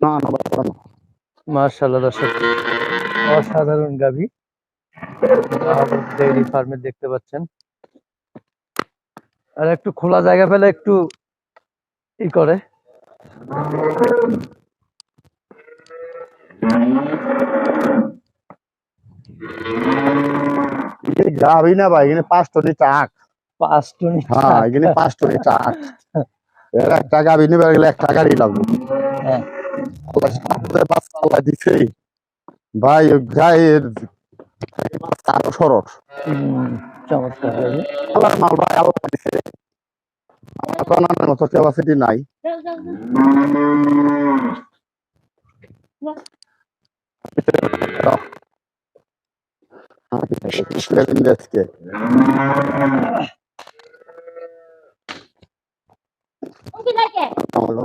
না না ভাই, ওটা না। মার্শাল্লাহ দর্শক। অসাধারণ গাভী। ডেইরি ফার্মে দেখতে পাচ্ছেন। আর একটু খোলা জায়গা পেলে একটু ই করে। এখানে না ভাই এখানে পাঁচ টনি টাক পাঁচ টনি হ্যাঁ এখানে পাঁচ টনি টাক একটা গাবি নিবে গেলে একটা গাড়ি লাগবে। হ্যাঁ। আল্লাহ দিছে ভাই গায়ের আরও সরস। আল্লাহর মাল ভাই আল্লাহ দিছে আমার তো আনার মতো ক্যাপাসিটি নাই আজকে. হলো